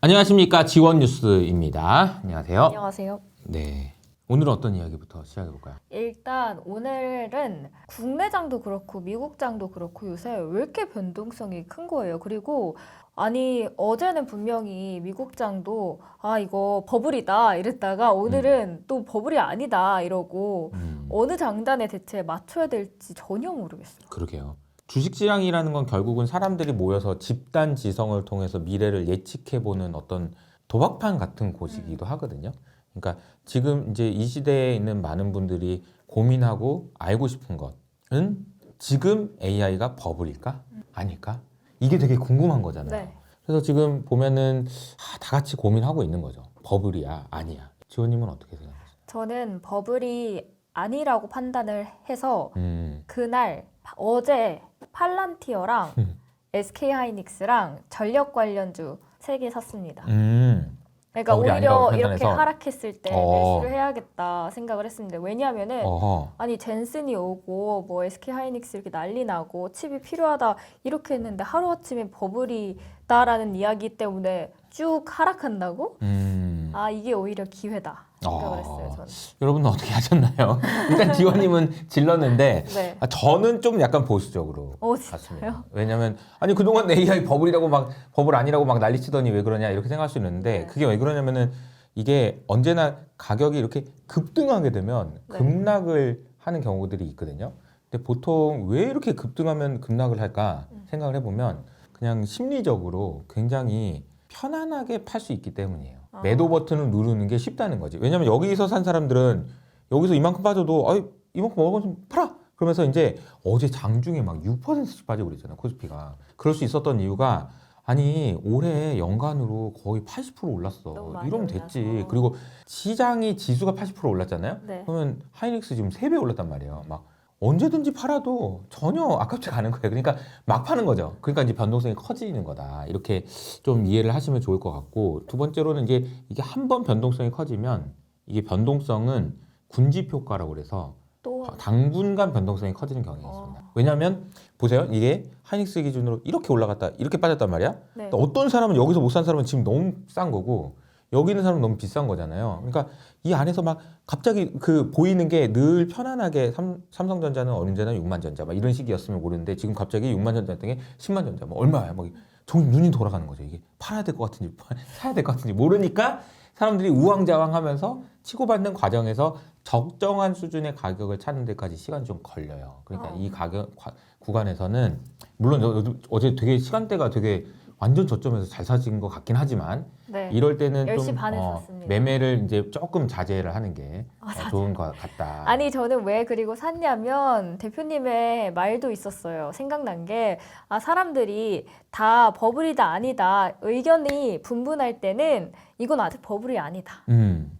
안녕하십니까 지원 뉴스입니다. 안녕하세요. 안녕하세요. 네. 오늘은 어떤 이야기부터 시작해 볼까요? 일단 오늘은 국내장도 그렇고 미국장도 그렇고 요새 왜 이렇게 변동성이 큰 거예요. 그리고 아니 어제는 분명히 미국장도 아 이거 버블이다 이랬다가 오늘은 또 버블이 아니다 이러고 음, 어느 장단에 대체 맞춰야 될지 전혀 모르겠어요. 그러게요. 주식시장이라는 건 결국은 사람들이 모여서 집단 지성을 통해서 미래를 예측해 보는 어떤 도박판 같은 곳이기도 하거든요. 그러니까 지금 이제 이 시대에 있는 많은 분들이 고민하고 알고 싶은 것은 지금 AI가 버블일까? 아닐까? 이게 되게 궁금한 거잖아요. 네. 그래서 지금 보면은 아, 다 같이 고민하고 있는 거죠. 버블이야, 아니야. 지원님은 어떻게 생각하세요? 저는 버블이 아니라고 판단을 해서 음, 그날 파- 어제 팔란티어랑 음. SK 하이닉스랑 전력 관련주 세 개 샀습니다. 음, 그러니까 오히려 이렇게? 하락했을 때 어. 매수를 해야겠다 생각을 했습니다. 왜냐하면은 어허. 아니 젠슨이 오고 뭐 SK 하이닉스 이렇게 난리 나고 칩이 필요하다 이렇게 했는데 하루 아침에 버블이다라는 이야기 때문에 쭉 하락한다고? 음. 아 이게 오히려 기회다 생각을 어. 했어요 저는. 여러분은 어떻게 하셨나요? 일단 지원님은 질렀는데 네. 아, 저는 좀 약간 보수적으로 어 갔습니다. 왜냐면 아니 그동안 AI 버블이라고 막 버블 아니라고 막 난리치더니 왜 그러냐 이렇게 생각할 수 있는데 네. 그게 왜 그러냐면은 이게 언제나 가격이 이렇게 급등하게 되면 네. 급락을 하는 경우들이 있거든요. 근데 보통 왜 이렇게 급등하면 급락을 할까 음. 생각을 해보면 그냥 심리적으로 굉장히 편안하게 팔 수 있기 때문이에요. 아. 매도 버튼을 누르는 게 쉽다는 거지. 왜냐면 여기서 산 사람들은 여기서 이만큼 빠져도 아이 이만큼 먹으면 좀 팔아. 그러면서 이제 어제 장중에 막 6%씩 빠지고 그랬잖아요. 코스피가. 그럴 수 있었던 이유가 아니 올해 연간으로 거의 80% 너무 올랐어. 이러면 됐지. 올라서. 그리고 시장이 지수가 80% 올랐잖아요. 네. 그러면 하이닉스 지금 3배 올랐단 말이에요. 막 언제든지 팔아도 전혀 아깝지 않은 거예요. 그러니까 막 파는 거죠. 그러니까 이제 변동성이 커지는 거다. 이렇게 좀 이해를 하시면 좋을 것 같고 두 번째로는 이제 이게 한 번 변동성이 커지면 이게 변동성은 군집 효과라고 그래서 또 당분간 변동성이 커지는 경향이 어. 있습니다. 왜냐하면 보세요. 이게 하이닉스 기준으로 이렇게 올라갔다 이렇게 빠졌단 말이야. 네. 또 어떤 사람은 여기서 못 산 사람은 지금 너무 싼 거고 여기 있는 사람은 너무 비싼 거잖아요. 그러니까 이 안에서 막 갑자기 그 보이는 게 늘 편안하게 삼, 삼성전자는 언제나 6만 전자 막 이런 식이었으면 모르는데 지금 갑자기 6만 전자 등에 10만 전자 뭐 얼마야 막정 눈이 돌아가는 거죠. 이게 팔아야 될 것 같은지 사야 될 것 같은지 모르니까 사람들이 우왕좌왕하면서 치고받는 과정에서 적정한 수준의 가격을 찾는 데까지 시간이 좀 걸려요. 그러니까 어. 이 가격 과- 구간에서는 물론 저- 어제 되게 시간대가 되게 완전 저점에서 잘 사진 것 같긴 하지만 네. 이럴 때는 10시 좀 반에 어, 샀습니다. 매매를 이제 조금 자제를 하는 게 아, 어, 자제. 좋은 것 같다. 아니 저는 왜 그리고 샀냐면 대표님의 말도 있었어요. 생각난 게 아 사람들이 다 버블이다 아니다 의견이 분분할 때는 이건 아직 버블이 아니다. 음.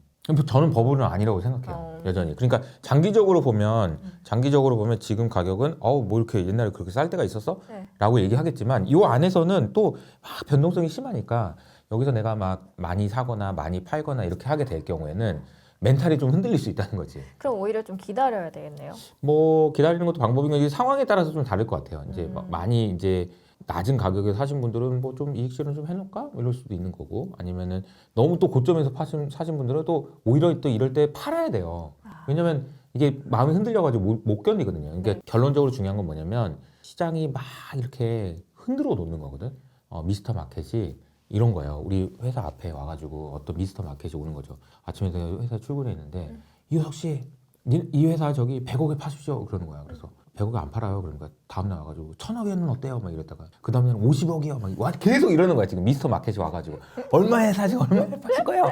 저는 버블은 아니라고 생각해요. 어. 여전히. 그러니까 장기적으로 보면 음. 장기적으로 보면 지금 가격은 어우 뭐 이렇게 옛날에 그렇게 쌀 때가 있었어? 네. 라고 얘기하겠지만 이 안에서는 또 막 변동성이 심하니까 여기서 내가 막 많이 사거나 많이 팔거나 이렇게 하게 될 경우에는 멘탈이 좀 흔들릴 수 있다는 거지. 그럼 오히려 좀 기다려야 되겠네요. 뭐 기다리는 것도 방법인 거지 상황에 따라서 좀 다를 것 같아요. 이제 음. 막 많이 이제 낮은 가격에 사신 분들은 뭐 좀 이익 실현 좀 해놓을까 뭐 이럴 수도 있는 거고 아니면은 너무 또 고점에서 파신, 사신 분들은 또 오히려 또 이럴 때 팔아야 돼요. 아. 왜냐면 이게 마음이 흔들려가지고 못, 못 견디거든요. 그러니까 네. 결론적으로 중요한 건 뭐냐면 시장이 막 이렇게 흔들어 놓는 거거든. 어, 미스터 마켓이 이런 거예요. 우리 회사 앞에 와가지고 어떤 미스터 마켓이 오는 거죠. 아침에 내가 회사 출근했는데 음. 이효석 씨, 니- 이 회사 저기 100억에 파십시오. 그러는 거야. 그래서 100억에 안 팔아요. 그러니까 다음날 와가지고 1000억에는 어때요? 막 이랬다가 그 다음날은 50억이요. 막 와- 계속 이러는 거야. 지금 미스터 마켓이 와가지고 얼마에 사시고 얼마에 파실 거예요?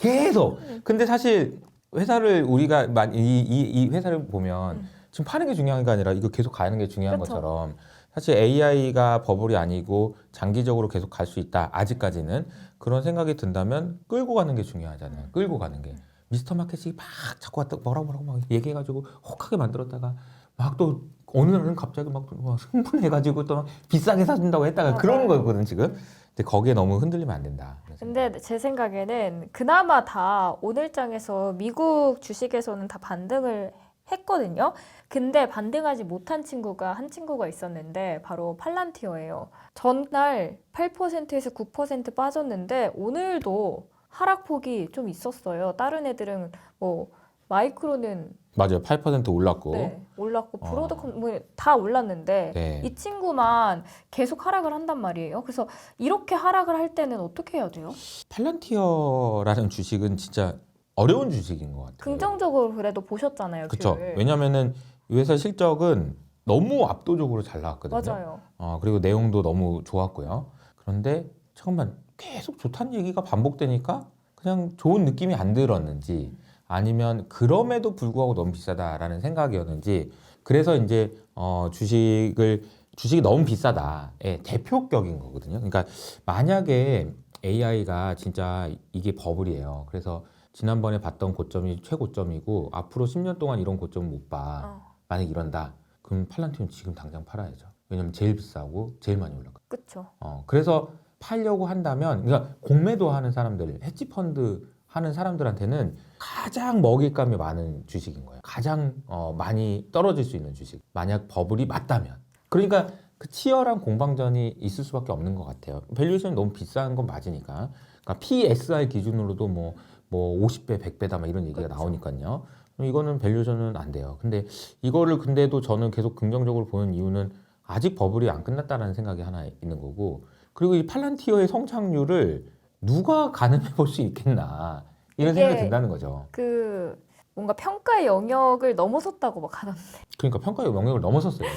계속. 근데 사실 회사를 우리가 만- 이, 이, 이 회사를 보면 음. 지금 파는 게 중요한 게 아니라 이거 계속 가는 게 중요한 그쵸. 것처럼 사실 AI가 버블이 아니고 장기적으로 계속 갈 수 있다. 아직까지는 그런 생각이 든다면 끌고 가는 게 중요하잖아요. 끌고 가는 게 미스터 마켓이 막 자꾸 왔다 뭐라고 뭐라고 막 얘기해가지고 혹하게 만들었다가 막 또 어느 날은 갑자기 막, 막 흥분해가지고 또 막 비싸게 사준다고 했다가 그런 맞아요. 거거든 지금. 근데 거기에 너무 흔들리면 안 된다. 근데 제 생각에는 그나마 다 오늘장에서 미국 주식에서는 다 반등을 했거든요. 근데 반등하지 못한 친구가 한 친구가 있었는데 바로 팔란티어예요. 전날 8%에서 9% 빠졌는데 오늘도 하락폭이 좀 있었어요. 다른 애들은 뭐 마이크로는 맞아요. 8% 올랐고. 네, 올랐고 어. 브로드컴 뭐다 올랐는데 네. 이 친구만 계속 하락을 한단 말이에요. 그래서 이렇게 하락을 할 때는 어떻게 해야 돼요? 팔란티어라는 주식은 진짜 어려운 주식인 것 같아요. 긍정적으로 그래도 보셨잖아요. 그렇죠. 뷰를. 왜냐면은 이 회사 실적은 너무 압도적으로 잘 나왔거든요. 맞아요. 어, 그리고 내용도 너무 좋았고요. 그런데 잠깐만 계속 좋다는 얘기가 반복되니까 그냥 좋은 느낌이 안 들었는지 아니면 그럼에도 불구하고 너무 비싸다라는 생각이었는지 그래서 이제 어, 주식을 주식이 너무 비싸다의 대표격인 거거든요. 그러니까 만약에 AI가 진짜 이게 버블이에요. 그래서 지난번에 봤던 고점이 최고점이고 앞으로 10년 동안 이런 고점을 못 봐. 어, 만약 이런다. 그럼 팔란티움 지금 당장 팔아야죠. 왜냐면 제일 비싸고 제일 많이 올랐고. 그렇죠. 어, 그래서 팔려고 한다면, 그러니까 공매도 하는 사람들, 헤지 펀드 하는 사람들한테는 가장 먹잇감이 많은 주식인 거예요. 가장 어, 많이 떨어질 수 있는 주식. 만약 버블이 맞다면. 그러니까 그 치열한 공방전이 있을 수밖에 없는 것 같아요. 밸류에이션이 너무 비싼 건 맞으니까. 그러니까 PSR 기준으로도 뭐, 뭐 50배, 100배다 막 이런 얘기가 그렇죠. 나오니까요. 이거는 밸류에이션은 안 돼요. 근데 이거를 근데도 저는 계속 긍정적으로 보는 이유는 아직 버블이 안 끝났다는 생각이 하나 있는 거고 그리고 이 팔란티어의 성장률을 누가 가늠해 볼 수 있겠나 이런 생각이 든다는 거죠. 그 뭔가 평가의 영역을 넘어섰다고 막 하던데. 그러니까 평가의 영역을 넘어섰어요.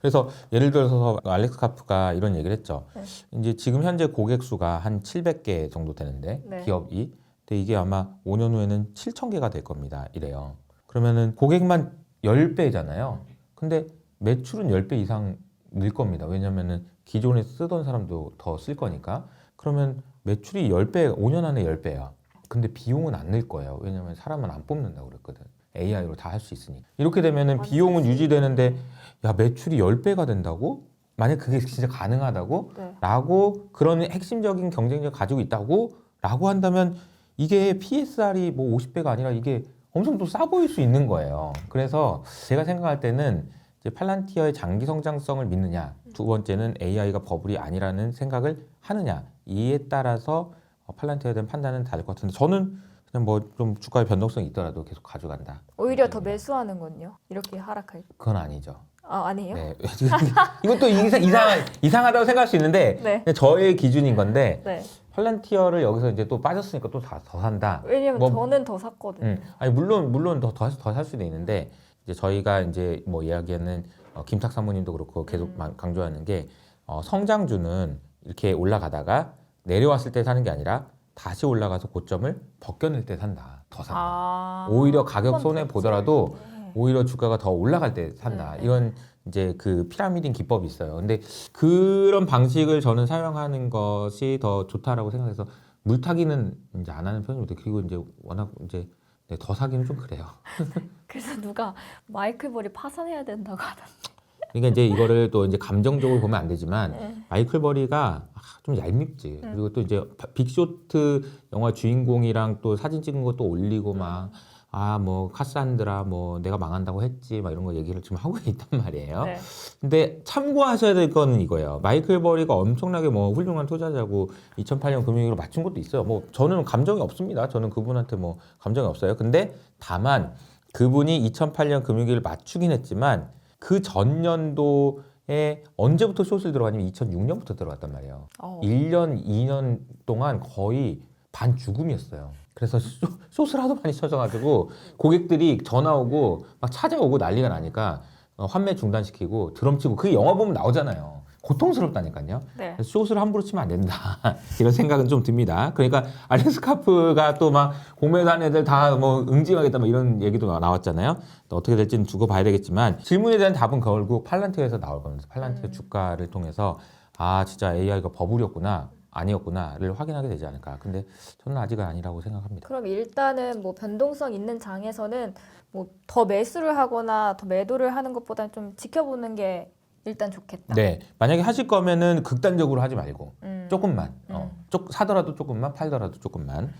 그래서 예를 들어서 알렉스 카프가 이런 얘기를 했죠. 네. 이제 지금 현재 고객 수가 한 700개 정도 되는데 네. 기업이 근데 이게 아마 5년 후에는 7,000개가 될 겁니다. 이래요. 그러면은 고객만 10배잖아요. 근데 매출은 10배 이상 늘 겁니다. 왜냐면은 기존에 쓰던 사람도 더 쓸 거니까. 그러면 매출이 10배, 5년 안에 10배야. 근데 비용은 안 늘 거예요. 왜냐면 사람은 안 뽑는다고 그랬거든. AI로 다 할 수 있으니까. 이렇게 되면은 비용은 유지되는데 야, 매출이 10배가 된다고? 만약 그게 진짜 가능하다고? 네. 라고 그런 핵심적인 경쟁력을 가지고 있다고? 라고 한다면 이게 PSR이 뭐 50배가 아니라 이게 엄청 또 싸 보일 수 있는 거예요. 그래서 제가 생각할 때는 이제 팔란티어의 장기 성장성을 믿느냐, 두 번째는 AI가 버블이 아니라는 생각을 하느냐, 이에 따라서 어, 팔란티어에 대한 판단은 다를 것 같은데 저는 그냥 뭐 좀 주가의 변동성이 있더라도 계속 가져간다. 오히려 더 매수하는군요. 이렇게 하락할 때. 그건 아니죠. 아 아니에요? 네. 이것도 이상, 이상, 이상하다고 생각할 수 있는데 네. 저의 기준인 건데 네. 팔란티어를 여기서 이제 또 빠졌으니까 또 더 산다. 왜냐면 뭐- 저는 더 샀거든요. 음, 아니 물론 물론 더더살 수도 있는데 이제 저희가 이제 뭐 이야기하는 어, 김탁 사모님도 그렇고 계속 음. 마- 강조하는 게 어, 성장주는 이렇게 올라가다가 내려왔을 때 사는 게 아니라 다시 올라가서 고점을 벗겨낼 때 산다. 더 산다. 아. 오히려 가격 손해. 보더라도 네. 오히려 주가가 더 올라갈 때 산다. 네, 네. 이런 이제 그 피라미딩 기법이 있어요. 근데 그런 방식을 저는 사용하는 것이 더 좋다라고 생각해서 물타기는 이제 안 하는 편입니다. 그리고 이제 워낙 이제 네, 더 사기는 좀 그래요. 그래서 누가 마이클 버리 파산해야 된다고 하던데. 그러니까 이제 이거를 또 이제 감정적으로 보면 안 되지만 네. 마이클 버리가 아, 좀 얄밉지. 음. 그리고 또 이제 바- 빅쇼트 영화 주인공이랑 또 사진 찍은 것도 올리고 막 아 뭐 카산드라 뭐 내가 망한다고 했지 막 이런 거 얘기를 지금 하고 있단 말이에요. 네. 근데 참고하셔야 될 거는 이거예요. 마이클 버리가 엄청나게 뭐 훌륭한 투자자고 2008년 금융위기로 맞춘 것도 있어요. 뭐 저는 감정이 없습니다. 저는 그분한테 뭐 감정이 없어요. 근데 다만 그분이 2008년 금융위기를 맞추긴 했지만 그 전년도 에 언제부터 숏을 들어가냐면 2006년부터 들어갔단 말이에요. 어. 1년, 2년 동안 거의 반 죽음이었어요. 그래서 쇼- 숏을 하도 많이 쳐져가지고 고객들이 전화 오고 막 찾아오고 난리가 나니까 어, 환매 중단시키고 드럼 치고 그게 영화 보면 나오잖아요. 고통스럽다니까요. 네. 숏을 함부로 치면 안 된다. 이런 생각은 좀 듭니다. 그러니까 알렉스 카프가 또 막 공매단 애들 다 뭐 응징하겠다 뭐 이런 얘기도 나왔잖아요. 또 어떻게 될지는 두고 봐야 되겠지만 질문에 대한 답은 결국 팔란티어에서 나올 겁니다. 팔란티어 음. 주가를 통해서 아 진짜 AI가 버블이었구나 아니었구나를 확인하게 되지 않을까. 근데 저는 아직은 아니라고 생각합니다. 그럼 일단은 뭐 변동성 있는 장에서는 뭐 더 매수를 하거나 더 매도를 하는 것보다는 좀 지켜보는 게 일단 좋겠다. 네, 만약에 하실 거면은 극단적으로 하지 말고 음. 조금만, 어, 음. 쪽 사더라도 조금만, 팔더라도 조금만